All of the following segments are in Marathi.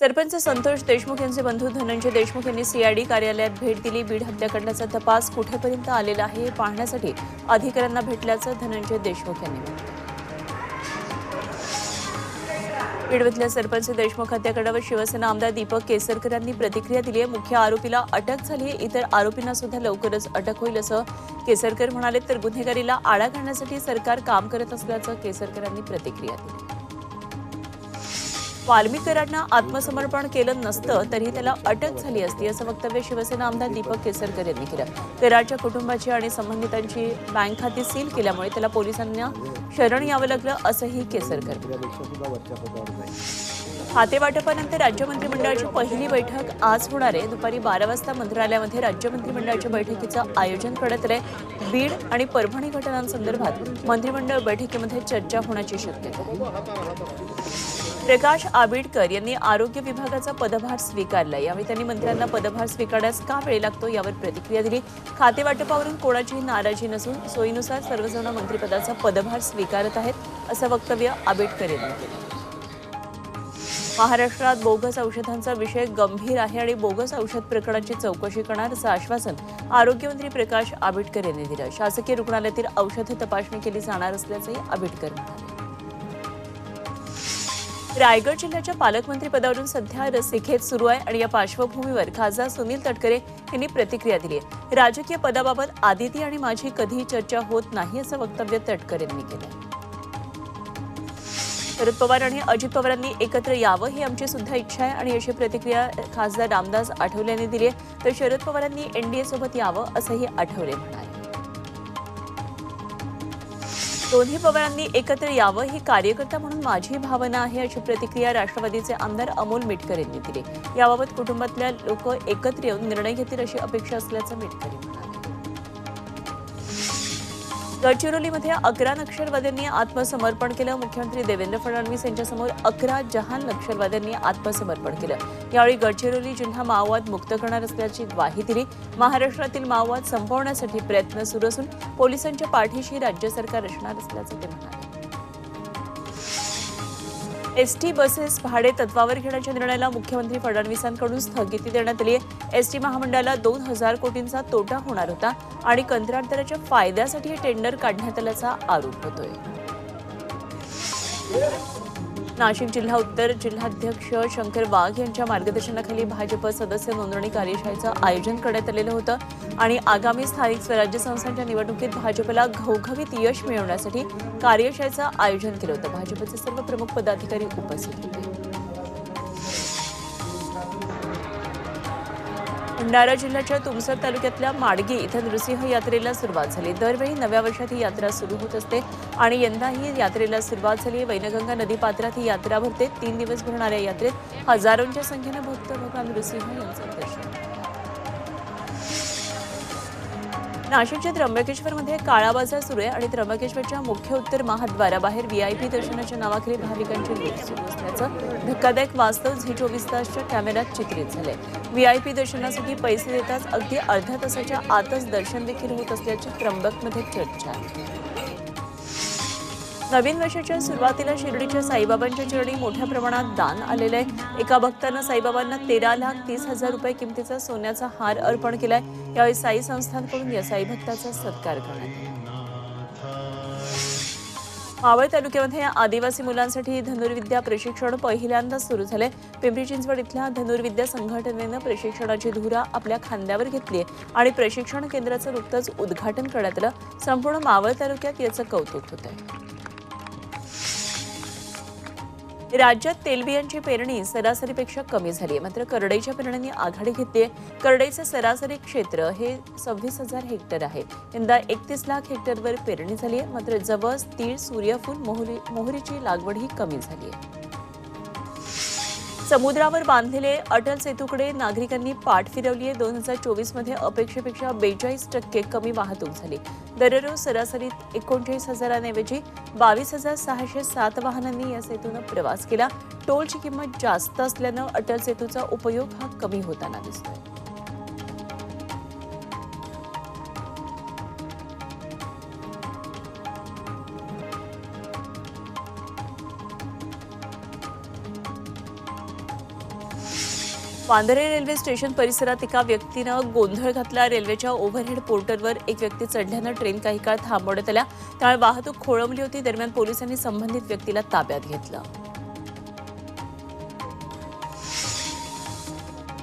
सरपंच संतोष देशमुख यांचे बंधू धनंजय देशमुख यांनी सीआयडी कार्यालयात भेट दिली. बीड हत्याकांडाचा तपास कुठेपर्यंत आलेला आहे हे पाहण्यासाठी अधिकाऱ्यांना भेटल्याचं धनंजय देशमुख यांनी म्हटलं. बीडमधल्या सरपंच देशमुख हत्याकांडावर शिवसेना आमदार दीपक केसरकर यांनी प्रतिक्रिया दिली आहे. मुख्य आरोपीला अटक झाली इतर आरोपींना सुद्धा लवकरच अटक होईल असं केसरकर म्हणाले. तर गुन्हेगारीला आळा घालण्यासाठी सरकार काम करत असल्याचं केसरकरांनी प्रतिक्रिया दिली. वाल्मिकरांना आत्मसमर्पण केलं नसतं तरी त्याला अटक झाली असती असं वक्तव्य शिवसेना आमदार दीपक केसरकर यांनी केलं. कराडच्या कुटुंबाची आणि संबंधितांची बँक खाती सील केल्यामुळे त्याला पोलिसांना शरण यावं लागलं असंही केसरकर खातेवाटपानंतर राज्य मंत्रिमंडळाची पहिली बैठक आज होणार आहे. दुपारी बारा वाजता मंत्रालयामध्ये राज्य मंत्रिमंडळाच्या बैठकीचं आयोजन करण्यात आलंय. बीड आणि परभणी घटनांसंदर्भात मंत्रिमंडळ बैठकीमध्ये चर्चा होण्याची शक्यता आहे. प्रकाश आबिडकर यांनी आरोग्य विभागाचा पदभार स्वीकारला यावेळी त्यांनी मंत्र्यांना पदभार स्वीकारण्यास का वेळ लागतो यावर प्रतिक्रिया दिली. खातेवाटपावरून कोणाचीही नाराजी नसून सोयीनुसार सर्वजण मंत्रिपदाचा पदभार स्वीकारत आहेत असं वक्तव्य आबिडकर यांनी केलं. महाराष्ट्रात बोगस औषधांचा विषय गंभीर आहे आणि बोगस औषध प्रकरणाची चौकशी करणार असं आश्वासन आरोग्यमंत्री प्रकाश आबिडकर यांनी दिलं. शासकीय रुग्णालयातील औषध तपासणी केली जाणार असल्याचंही आबिडकर म्हणाले. रायगड जिल्ह्याच्या पालकमंत्री पदावरून सध्या रस्सीखेच सुरू आहे आणि या पार्श्वभूमीवर खासदार सुनील तटकरे यांनी प्रतिक्रिया दिली आहे. राजकीय पदाबाबत आदिती आणि माझी कधीही चर्चा होत नाही असं वक्तव्य तटकरे यांनी केलं शरद पवार आणि अजित पवारांनी एकत्र यावं ही आमची सुद्धा इच्छा आहे आणि अशी प्रतिक्रिया खासदार रामदास आठवले यांनी दिली आहे. तर शरद पवारांनी एनडीए सोबत यावं असंही आठवले म्हणाले. दोन्ही पवारांनी एकत्र यावं ही कार्यकर्ता म्हणून माझी भावना आहे अशी प्रतिक्रिया राष्ट्रवादीचे आमदार अमोल मिटकर यांनी दिली. याबाबत कुटुंबातल्या लोक एकत्र येऊन निर्णय घेतील अशी अपेक्षा असल्याचं मिटकर यांनी गडचिरोलीमध्ये अकरा नक्षलवाद्यांनी आत्मसमर्पण केलं. मुख्यमंत्री देवेंद्र फडणवीस यांच्यासमोर अकरा जहान नक्षलवाद्यांनी आत्मसमर्पण केलं. यावेळी गडचिरोली जिल्हा माओवाद मुक्त करणार असल्याची ग्वाही दिली. महाराष्ट्रातील माओवाद संपवण्यासाठी प्रयत्न सुरू असून पोलिसांच्या पाठीशी राज्य सरकार असणार असल्याचं ते म्हणाले. एसटी बसेस भाडे तत्वावर घेण्याच्या निर्णयाला मुख्यमंत्री फडणवीसांकडून स्थगिती देण्यात आली आहे. एसटी महामंडळाला दोन हजार कोटींचा तोटा होणार होता आणि कंत्राटदाराच्या फायद्यासाठी हे टेंडर काढण्यात आल्याचा आरोप होतोय. नाशिक जिल्हा उत्तर जिल्हाध्यक्ष शंकर वाघ यांच्या मार्गदर्शनाखाली भाजप सदस्य नोंदणी कार्यशाळेचं आयोजन करण्यात आलेलं होतं. आणि आगामी स्थानिक स्वराज्य संस्थांच्या निवडणुकीत भाजपला घवघवीत यश मिळवण्यासाठी कार्यशाळेचं आयोजन केलं होतं. भाजपचे सर्व प्रमुख पदाधिकारी उपस्थित होते. भंडारा जिल्ह्याच्या तुमसर तालुक्यातल्या माडगी इथं नृसिंह यात्रेला सुरुवात झाली. दरवेळी नव्या वर्षात ही यात्रा सुरू होत असते आणि यंदाही यात्रेला सुरुवात झाली. वैनगंगा नदीपात्रात ही यात्रा भरते. तीन दिवस भरणाऱ्या यात्रेत हजारोंच्या संख्येनं भक्त भगवान नृसिंह यांचं दर्शन नाशिकच्या त्र्यंबकेश्वरमध्ये काळा बाजार सुरू आहे आणि त्र्यंबकेश्वरच्या मुख्य उत्तर महाद्वाराबाहेर व्हीआयपी दर्शनाच्या नावाखाली भाविकांची लूट सुरू असल्याचं धक्कादायक वास्तव झी चोवीस तासच्या कॅमेऱ्यात चित्रित झालंय. व्हीआयपी दर्शनासाठी पैसे देताच अगदी अर्ध्या तासाच्या आतच दर्शन देखील होत असल्याची त्र्यंबकमध्ये चर्चा आहे. नवीन वर्षाच्या सुरुवातीला शिर्डीच्या साईबाबांच्या चरणी मोठ्या प्रमाणात दान आलेलं आहे. एका भक्तानं साईबाबांना तेरा लाख तीस हजार रुपये किमतीचा सोन्याचा हार अर्पण केलाय. यावेळी साई संस्थांकडून या साई भक्ताचा सत्कार करण्यात आला. मावळ तालुक्यामध्ये आदिवासी मुलांसाठी धनुर्विद्या प्रशिक्षण पहिल्यांदा सुरू झाले पिंपरी चिंचवड इथल्या धनुर्विद्या संघटनेनं प्रशिक्षणाची धुरा आपल्या खांद्यावर घेतली आहे आणि प्रशिक्षण केंद्राचं नुकतंच उद्घाटन करण्यात आलं. संपूर्ण मावळ तालुक्यात याचं कौतुक होत आहे राज्यात तेलबियांची पेरणी सरासरीपेक्षा कमी झाली आहे. मात्र करडईच्या पेरणीने आघाडी घेतली आहे. करडईचे सरासरी क्षेत्र हे सव्वीस हजार हेक्टर आहे. यंदा एकतीस लाख हेक्टरवर पेरणी झाली आहे. मात्र जवस तीळ सूर्यफूल मोहरी मोहरीची लागवडही कमी झाली आहे. समुद्रावर बांधलेले अटल सेतूकडे नागरिकांनी पाठ फिरवली आहे. दोन हजार चोवीसमध्ये अपेक्षेपेक्षा बेचाळीस टक्के कमी वाहतूक झाली. दररोज सरासरीत एकोणचाळीस हजारांऐवजी बावीस हजार सहाशे सात वाहनांनी या सेतूनं प्रवास केला. टोलची किंमत जास्त असल्यानं अटल सेतूचा उपयोग हा कमी होताना दिसतोय. वांद्रे रेल्वे स्टेशन परिसरात एका व्यक्तीनं गोंधळ घातला. रेल्वेच्या ओव्हरहेड पोर्टलवर एक व्यक्ती चढल्यानं ट्रेन काही काळ थांबवण्यात आल्या. त्यामुळे वाहतूक खोळंबली होती. दरम्यान पोलिसांनी संबंधित व्यक्तीला ताब्यात घेतलं.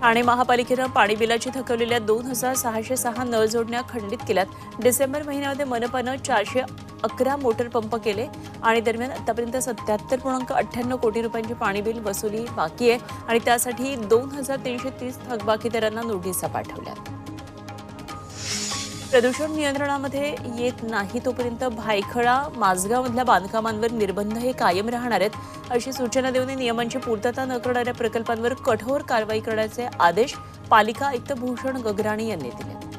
ठाणे महापालिकेनं पाणी बिलाची थकवलेल्या दोन हजार सहाशे सहा नळ जोडण्या खंडित केल्यात. डिसेंबर महिन्यामध्ये मनपानं चारशे अकरा मोटर पंप केले आणि दरम्यान आतापर्यंत सत्याहत्तर पूर्णांक अठ्ठ्याण्णव कोटी रुपयांची पाणी बिल वसुली बाकी आहे आणि त्यासाठी दोन हजार तीनशे तीस थकबाकीदारांना नोटिसा पाठवल्या प्रदूषण नियंत्रणामध्ये येत नाही तोपर्यंत भायखळा माझगावमधल्या बांधकामांवर निर्बंध हे कायम राहणार आहेत अशी सूचना देऊन नियमांची पूर्तता न करणाऱ्या प्रकल्पांवर कठोर कारवाई करण्याचे आदेश पालिका आयुक्त भूषण गगराणी यांनी दिले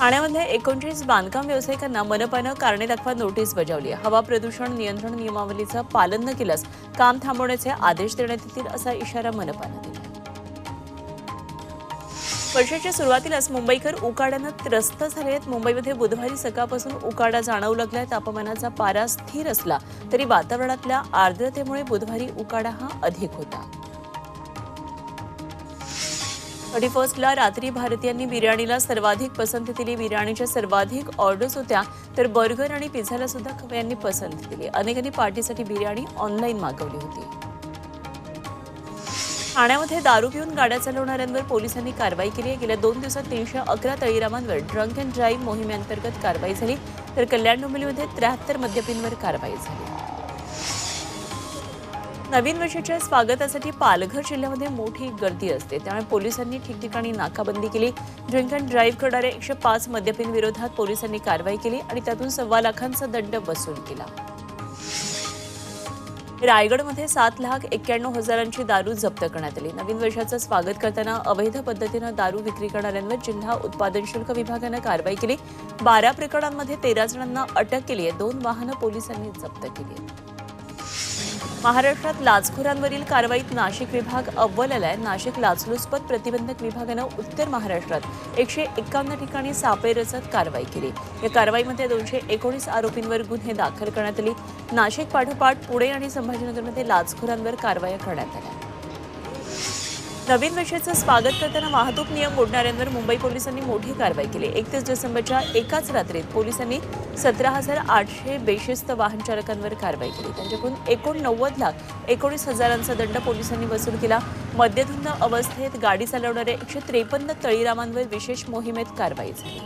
ठाण्यामध्ये एकोणचाळीस बांधकाम व्यावसायिकांना मनपानं कारणे दाखवा नोटीस बजावली हवा प्रदूषण नियंत्रण नियमावलीचं पालन न केल्यास काम थांबवण्याचे आदेश देण्यात येतील असा इशारा मनपानं दिला वर्षाच्या सुरुवातीलाच मुंबईकर उकाड्यानं त्रस्त झाले आहेत मुंबईमध्ये बुधवारी सकाळपासून उकाडा जाणवू लागलाय. तापमानाचा पारा स्थिर असला तरी वातावरणातल्या आर्द्रतेमुळे बुधवारी उकाडा हा अधिक होता. थर्टी फर्स्टला रात्री भारतीयांनी बिर्याणीला सर्वाधिक पसंती दिली. बिर्याणीच्या सर्वाधिक ऑर्डर्स होत्या तर बर्गर आणि पिझ्झाला सुद्धा यांनी पसंती दिली. अनेकांनी पार्टीसाठी बिर्याणी ऑनलाईन मागवली होती. ठाण्यामध्ये दारू पिऊन गाड्या चालवणाऱ्यांवर पोलिसांनी कारवाई केली. आहे गेल्या दोन दिवसात तीनशे अकरा तळीरामांवर ड्रंक अँड ड्राईव्ह मोहिमेअंतर्गत कारवाई झाली. तर कल्याण डोंबिवलीमध्ये त्र्याहत्तर मद्यपींवर कारवाई झाली. नवीन वर्षाच्या स्वागतासाठी पालघर जिल्ह्यामध्ये मोठी गर्दी असते. त्यामुळे पोलिसांनी ठिकठिकाणी नाकाबंदी केली. ड्रिंक अँड ड्राईव्ह करणाऱ्या एकशे पाच मद्यपींविरोधात पोलिसांनी कारवाई केली आणि त्यातून सव्वा लाखांचा दंड वसूल केला. रायगडमध्ये सात लाख एक्क्याण्णव हजारांची दारू जप्त करण्यात आली. नवीन वर्षाचं स्वागत करताना अवैध पद्धतीनं दारू विक्री करणाऱ्यांवर जिल्हा उत्पादन शुल्क विभागानं कारवाई केली. बारा प्रकरणांमध्ये तेरा जणांना अटक केली आहे. दोन वाहनं पोलिसांनी जप्त केली आहेत. महाराष्ट्रात लाचखोरांवरील कारवाईत नाशिक विभाग अव्वल आलाय. नाशिक लाचलुचपत प्रतिबंधक विभागानं उत्तर महाराष्ट्रात एकशे एकावन्न ठिकाणी सापळे रचत कारवाई केली. या कारवाईमध्ये दोनशे एकोणीस आरोपींवर गुन्हे दाखल करण्यात आले. नाशिक पाठोपाठ पुणे आणि संभाजीनगरमध्ये लाचखोरांवर कारवाया करण्यात आल्या. नवीन वर्षाचं स्वागत करताना वाहतूक नियम मोडणाऱ्यांवर मुंबई पोलिसांनी मोठी कारवाई केली. एकतीस डिसेंबरच्या एकाच रात्रीत पोलिसांनी सतरा हजार आठशे बेशिस्त वाहन चालकांवर कारवाई केली. त्यांच्याकडून एकोणनव्वद लाख एकोणीस हजारांचा दंड पोलिसांनी वसूल केला. मद्यधुंद अवस्थेत गाडी चालवणाऱ्या एकशे त्रेपन्न तळीरामांवर विशेष मोहिमेत कारवाई झाली.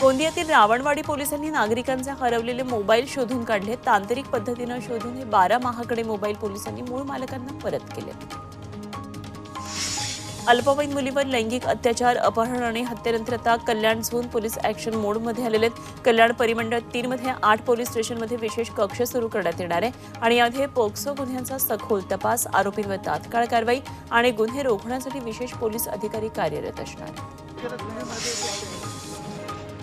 गोंदियातील रावणवाडी पोलिसांनी नागरिकांचे हरवलेले मोबाईल शोधून काढले. तांत्रिक पद्धतीनं शोधून हे बारा महाकडे मोबाईल पोलिसांनी मूळ मालकांना परत केले. अल्पवयीन मुलीवर लैंगिक अत्याचार अपहरण आणि हत्येनंतर आता कल्याण झोन पोलीस ॲक्शन मोडमध्ये आलेले आहेत. कल्याण परिमंडळ तीनमध्ये आठ पोलीस स्टेशनमध्ये विशेष कक्ष सुरू करण्यात येणार आहे. आणि यामध्ये पोक्सो गुन्ह्यांचा सखोल तपास आरोपींवर तात्काळ कारवाई आणि गुन्हे रोखण्यासाठी विशेष पोलीस अधिकारी कार्यरत असणार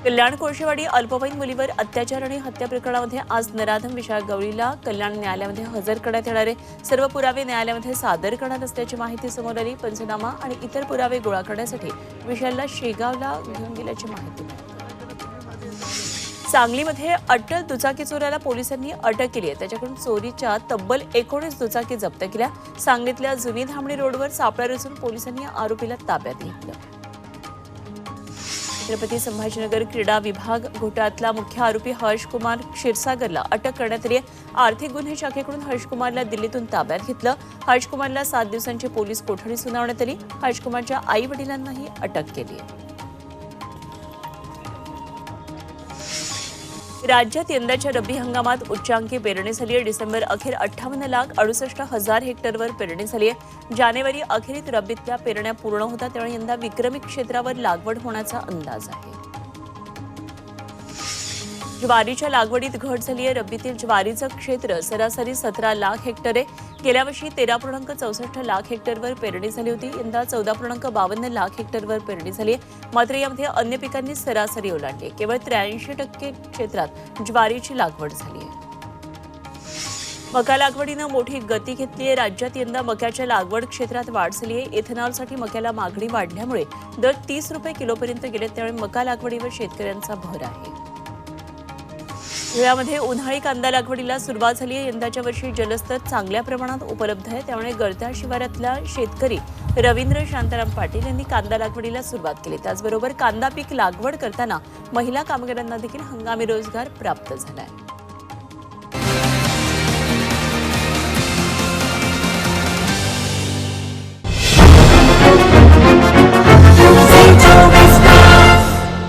कल्याण कोळशेवाडी अल्पवयीन मुलीवर अत्याचार आणि हत्या प्रकरणामध्ये आज नराधम विशाल गवळीला कल्याण न्यायालयामध्ये हजर करण्यात येणार आहे. सर्व पुरावे न्यायालयामध्ये सादर करणार असल्याची माहिती समोर आली. पंचनामा आणि इतर पुरावे गोळा करण्यासाठी विशालला शेगावला घेऊन गेल्याची माहिती सांगलीमध्ये अटल दुचाकी चोराला पोलिसांनी अटक केली आहे. त्याच्याकडून चोरीच्या तब्बल एकोणीस दुचाकी जप्त केल्या. सांगलीतल्या जुनी धामणी रोडवर सापळा रचून पोलिसांनी आरोपीला ताब्यात घेतलं. छत्रपती संभाजीनगर क्रीडा विभाग घोटाळ्यातला मुख्य आरोपी हर्षकुमार क्षीरसागरला अटक करण्यात आली आहे. आर्थिक गुन्हे शाखेकडून हर्षकुमारला दिल्लीतून ताब्यात घेतलं. हर्षकुमारला सात दिवसांची पोलीस कोठडी सुनावण्यात आली. हर्षकुमारच्या आई वडिलांनाही अटक केली आहे. राज्यात यंदाच्या रब्बी हंगामात उच्चांकी पेरणी झाली आहे. डिसेंबर अखेर अठ्ठावन्न लाख अडुसष्ट हजार हेक्टरवर पेरणी झाली आहे. जानेवारी अखेरीत रब्बीतल्या पेरण्या पूर्ण होतात त्यामुळे यंदा विक्रमी क्षेत्रावर लागवड होण्याचा अंदाज आहे. ज्वारीच्या लागवडीत घट झाली आहे. रब्बीतील ज्वारीचं क्षेत्र सरासरी सतरा लाख हेक्टर आहे गेल्या वर्षी तेरा पूर्णांक चौसष्ट लाख हेक्टरवर पेरणी झाली होती. यंदा चौदा पूर्णांक बावन्न लाख हेक्टरवर पेरणी झाली आहे. मात्र यामध्ये अन्य पिकांनी सरासरी ओलांडली आहे. केवळ त्र्याऐंशी टक्के क्षेत्रात ज्वारीची लागवड झाली आहे. मका लागवडीनं मोठी गती घेतली आहे. राज्यात यंदा मक्याच्या लागवड क्षेत्रात वाढ झाली आहे. इथेनॉलसाठी मक्याला मागणी वाढल्यामुळे दर तीस रुपये किलोपर्यंत गेले त्यामुळे मका लागवडीवर शेतकऱ्यांचा भर आहे. धुळ्यामध्ये उन्हाळी कांदा लागवडीला सुरुवात झाली आहे. यंदाच्या वर्षी जलस्तर चांगल्या प्रमाणात उपलब्ध आहे. त्यामुळे गळत्या शिवारातल्या शेतकरी रवींद्र शांताराम पाटील यांनी कांदा लागवडीला सुरुवात केली. त्याचबरोबर कांदा पीक लागवड करताना महिला कामगारांना देखील हंगामी रोजगार प्राप्त झाला आहे.